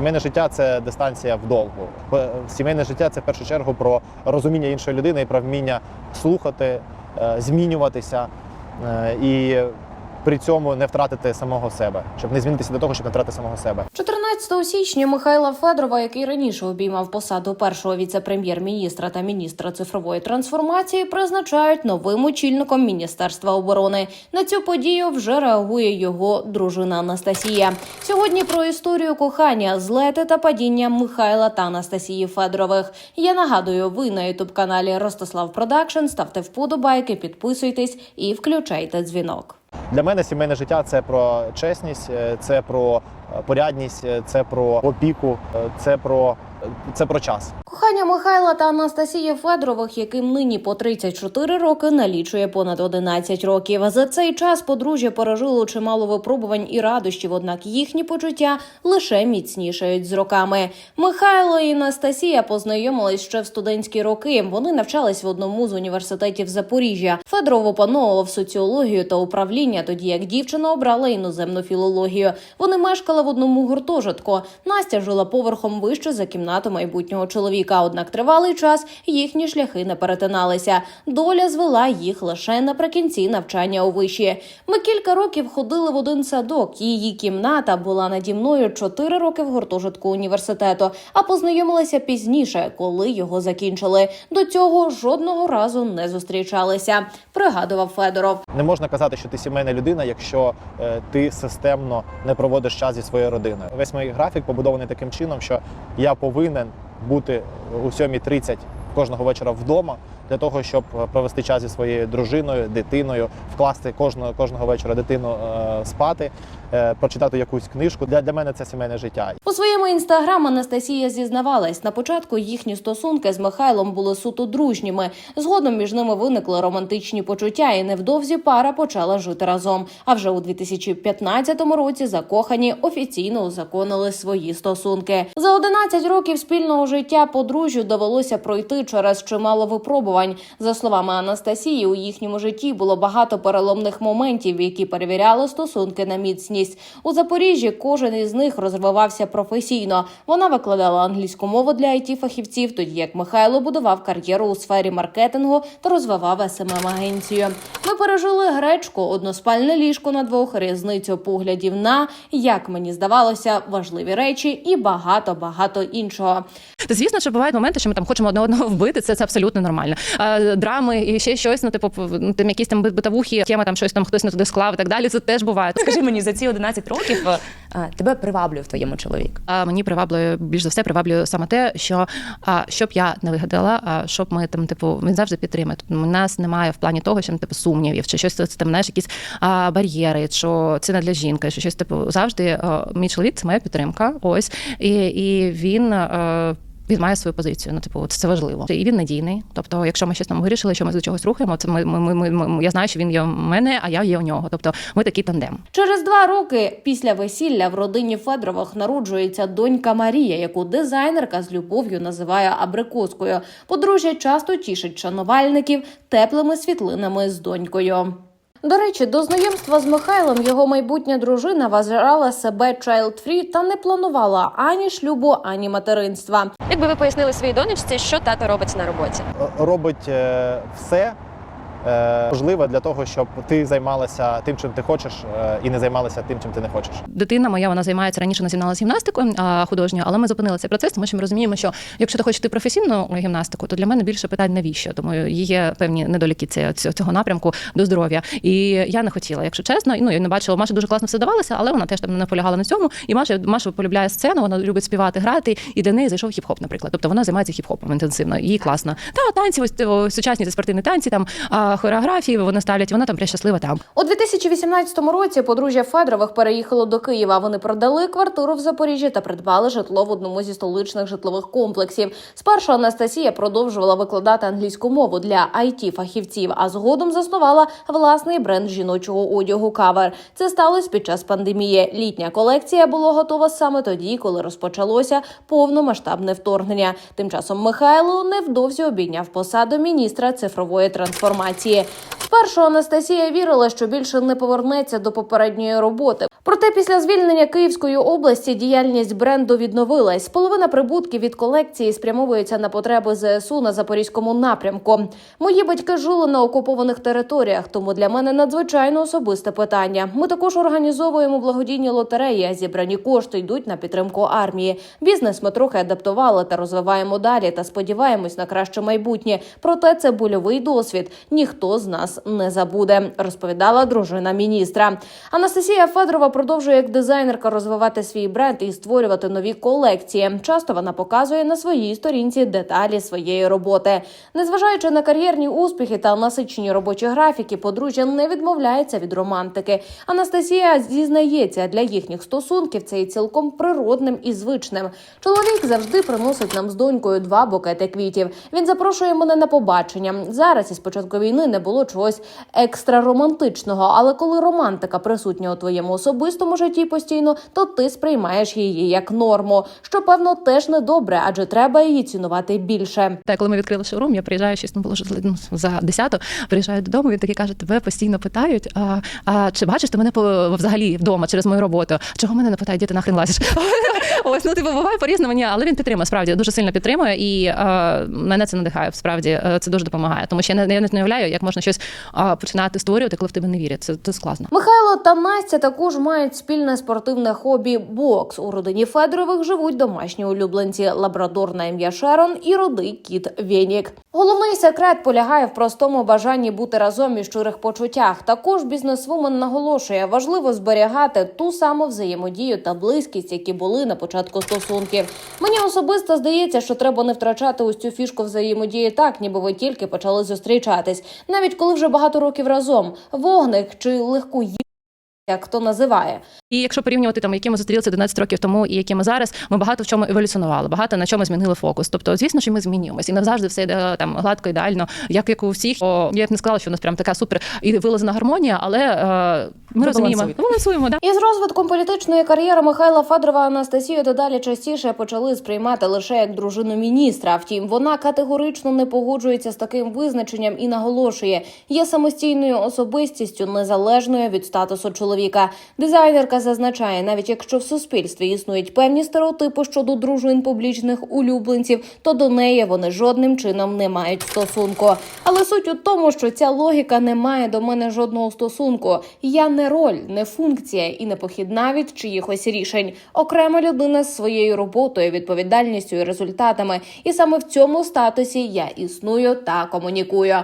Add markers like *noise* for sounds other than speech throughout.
Сімейне життя це дистанція вдовгу. Сімейне життя це в першу чергу про розуміння іншої людини і про вміння слухати, е, змінюватися е, і при цьому не втратити самого себе, щоб не змінитися до того, щоб не втратити самого себе. 14 січня Михайла Федорова, який раніше обіймав посаду першого віце-прем'єр-міністра та міністра цифрової трансформації, призначають новим очільником міністерства оборони. На цю подію вже реагує його дружина Анастасія. Сьогодні про історію кохання, злети та падіння Михайла та Анастасії Федорових. Я нагадую, ви на ютуб каналі Ростислав Продакшн. Ставте вподобайки, підписуйтесь і включайте дзвінок. Для мене сімейне життя це про чесність, е, це про е, порядність, е, це про опіку, це про це про час. Кохання Михайла та Анастасії Федорових, яким нині по 34 роки, налічує понад 11 років. За цей час подружжя пережило чимало випробувань і радощів, однак їхні почуття лише міцнішають з роками. Михайло і Анастасія познайомились ще в студентські роки. Вони навчались в одному з університетів Запоріжжя. Федоров опановував соціологію та управління, тоді як дівчина обрала іноземну філологію. Вони мешкали в одному гуртожитку. Настя жила поверхом вище за кімнату майбутнього чоловіка. Однак тривалий час їхні шляхи не перетиналися. Доля звела їх лише наприкінці навчання у виші. Ми кілька років ходили в один садок. Її кімната була наді мною чотири роки в гуртожитку університету, а познайомилися пізніше, коли його закінчили. До цього жодного разу не зустрічалися. Пригадував Федоров. Не можна казати, що ти сімейна людина, якщо е, ти системно не проводиш час зі своєю родиною. Весь мій графік побудований таким чином, що я повинен бути у 7.30 кожного вечора вдома для того, щоб е, провести час зі своєю дружиною, дитиною, вкласти кожного кожного вечора дитину е, спати, прочитати якусь книжку. Для, для мене це сімейне життя. У своєму інстаграм Анастасія зізнавалась, на початку їхні стосунки з Михайлом були суто дружніми. Згодом між ними виникли романтичні почуття, і невдовзі пара почала жити разом. А вже у 2015 році закохані офіційно узаконили свої стосунки. За 11 років спільного життя подружжю довелося пройти через чимало випробувань. За словами Анастасії, у їхньому житті було багато переломних моментів, які перевіряли стосунки на міцність. У Запоріжжі кожен із них розвивався професійно. Вона викладала англійську мову для it фахівців, тоді як Михайло будував кар'єру у сфері маркетингу та розвивав smm агенцію Ми пережили гречку, односпальне ліжко на двох, різницю поглядів на як мені здавалося, важливі речі і багато багато іншого. Звісно, що бувають моменти, що ми там хочемо одне одного вбити. Це, це абсолютно нормально. А, драми і ще щось, ну типу, ну, там якісь там битовухи, тема там щось там хтось не туди склав і так далі. Це теж буває. Скажи мені за ці 11 років е, тебе приваблює в твоєму чоловік. А мені приваблює більш за все приваблює саме те, що а, щоб я не вигадала, а щоб ми там, типу, він завжди підтримує. У нас немає в плані того, що типу сумнівів, чи щось там знаєш, якісь а, бар'єри, що це не для жінки, що щось типу завжди. А, мій чоловік це моя підтримка. Ось і, і він. А, він має свою позицію. Ну, типу, це, важливо. І він надійний. Тобто, якщо ми щось там вирішили, що ми до чогось рухаємо, це ми, ми, ми, ми я знаю, що він є в мене, а я є у нього. Тобто, ми такий тандем. Через два роки після весілля в родині Федорових народжується донька Марія, яку дизайнерка з любов'ю називає абрикоскою. Подружжя часто тішить шанувальників теплими світлинами з донькою. До речі, до знайомства з Михайлом його майбутня дружина вважала себе child-free та не планувала ані шлюбу, ані материнства. Якби ви пояснили своїй донечці, що тато робить на роботі? Робить е, все. Е, Можливе для того, щоб ти займалася тим, чим ти хочеш, е, і не займалася тим, чим ти не хочеш. Дитина моя вона займається раніше, вона займалася гімнастикою художньою, але ми зупинили цей процес, тому що ми розуміємо, що якщо ти хочеш йти професійну гімнастику, то для мене більше питань навіщо. Тому є певні недоліки цього, напрямку до здоров'я. І я не хотіла, якщо чесно. Ну я не бачила, Маша дуже класно все давалося, але вона теж там не наполягала на цьому. І Маша Маша полюбляє сцену, вона любить співати, грати, і для неї зайшов хіп-хоп, наприклад. Тобто вона займається хіп-хопом інтенсивно. Їй класно. Та танці, ось сучасні спортивні танці, там хореографії вони ставлять. Вона там прям щаслива там. У 2018 році подружжя Федорових переїхало до Києва. Вони продали квартиру в Запоріжжі та придбали житло в одному зі столичних житлових комплексів. Спершу Анастасія продовжувала викладати англійську мову для it фахівців, а згодом заснувала власний бренд жіночого одягу Кавер. Це сталося під час пандемії. Літня колекція була готова саме тоді, коли розпочалося повномасштабне вторгнення. Тим часом Михайло невдовзі обійняв посаду міністра цифрової трансформації. Спершу Анастасія вірила, що більше не повернеться до попередньої роботи. Проте після звільнення Київської області діяльність бренду відновилась. Половина прибутків від колекції спрямовується на потреби ЗСУ на запорізькому напрямку. Мої батьки жили на окупованих територіях, тому для мене надзвичайно особисте питання. Ми також організовуємо благодійні лотереї. Зібрані кошти йдуть на підтримку армії. Бізнес ми трохи адаптували та розвиваємо далі. Та сподіваємось на краще майбутнє. Проте це больовий досвід. Ніхто з нас не забуде, розповідала дружина міністра. Анастасія Федорова продовжує як дизайнерка розвивати свій бренд і створювати нові колекції. Часто вона показує на своїй сторінці деталі своєї роботи. Незважаючи на кар'єрні успіхи та насичені робочі графіки, подружжя не відмовляється від романтики. Анастасія зізнається, для їхніх стосунків це є цілком природним і звичним. Чоловік завжди приносить нам з донькою два букети квітів. Він запрошує мене на побачення. Зараз із початку війни не було чогось екстра романтичного, але коли романтика присутня у твоєму особистому житті постійно, то ти сприймаєш її як норму, що певно теж не добре, адже треба її цінувати більше. Та коли ми відкрили шоурум, я приїжджаю щось ну, було ну, за 10 приїжджаю додому. Він такий каже: тебе постійно питають. А, а чи бачиш ти мене по взагалі вдома через мою роботу? Чого мене не питають, де ти нахрен лазиш? *laughs* Ось ну типу буває по-різному, ні, але він підтримує справді дуже сильно підтримує, і е, мене це надихає. Справді е, це дуже допомагає. Тому що я не я не уявляю, як можна щось е, починати створювати, коли в тебе не вірять. Це, це класно. Михайло та Настя також мають спільне спортивне хобі бокс. У родині Федорових живуть домашні улюбленці лабрадор на ім'я Шерон і родий кіт Венік. Головний секрет полягає в простому бажанні бути разом і щирих почуттях. Також бізнесвумен наголошує, важливо зберігати ту саму взаємодію та близькість, які були на початку стосунків. Мені особисто здається, що треба не втрачати ось цю фішку взаємодії так, ніби ви тільки почали зустрічатись, навіть коли вже багато років разом. Вогник чи легку як хто називає. І якщо порівнювати там, які ми зустрілися 11 років тому і які ми зараз, ми багато в чому еволюціонували, багато на чому змінили фокус. Тобто, звісно, що ми змінюємося, і не завжди все йде там гладко, ідеально, як, як у всіх. О, я б не сказала, що у нас прям така супер і вилазна гармонія, але е, ми розуміємо, балансуємо, да. Із розвитком політичної кар'єри Михайла Федорова Анастасію дедалі частіше почали сприймати лише як дружину міністра. Втім, вона категорично не погоджується з таким визначенням і наголошує, є самостійною особистістю, незалежною від статусу чоловіка. Дизайнерка зазначає, навіть якщо в суспільстві існують певні стереотипи щодо дружин публічних улюбленців, то до неї вони жодним чином не мають стосунку. Але суть у тому, що ця логіка не має до мене жодного стосунку. Я не роль, не функція і не похідна від чиїхось рішень. Окрема людина з своєю роботою, відповідальністю і результатами. І саме в цьому статусі я існую та комунікую.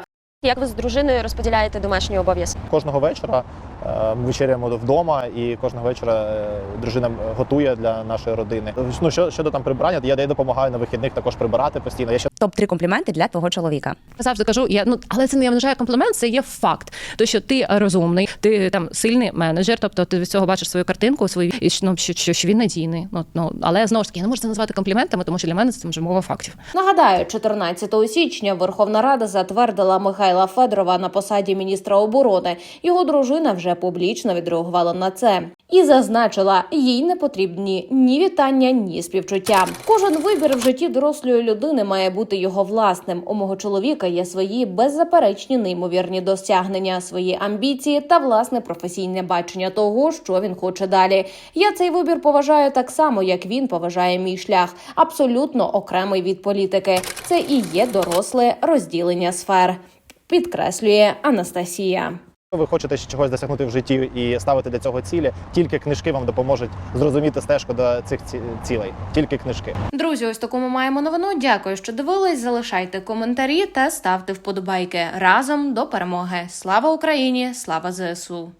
Як ви з дружиною розподіляєте домашні обов'язки? Кожного вечора е, ми вечеряємо вдома, і кожного вечора е, дружина готує для нашої родини. Ну щодо там прибирання, я я допомагаю на вихідних також прибирати постійно. Я ще Топ 3 компліменти для твого чоловіка. Я завжди кажу, я ну але це не я вважаю комплімент, це є факт. То що ти розумний, ти там сильний менеджер, тобто ти від цього бачиш свою картинку, свою і ну, що, що, що він надійний. Ну ну але знову ж таки я не можу це назвати компліментами, тому що для мене це вже мова фактів. Нагадаю, 14 січня Верховна Рада затвердила Михайла Федорова на посаді міністра оборони. Його дружина вже публічно відреагувала на це і зазначила, їй не потрібні ні вітання, ні співчуття. Кожен вибір в житті дорослої людини має бути його власним. У мого чоловіка є свої беззаперечні неймовірні досягнення, свої амбіції та власне професійне бачення того, що він хоче далі. Я цей вибір поважаю так само, як він поважає мій шлях, абсолютно окремий від політики. Це і є доросле розділення сфер. Підкреслює Анастасія. Ви хочете чогось досягнути в житті і ставити для цього цілі. Тільки книжки вам допоможуть зрозуміти стежку до цих цілей. Тільки книжки. Друзі, ось таку ми маємо новину. Дякую, що дивились. Залишайте коментарі та ставте вподобайки разом до перемоги. Слава Україні! Слава ЗСУ!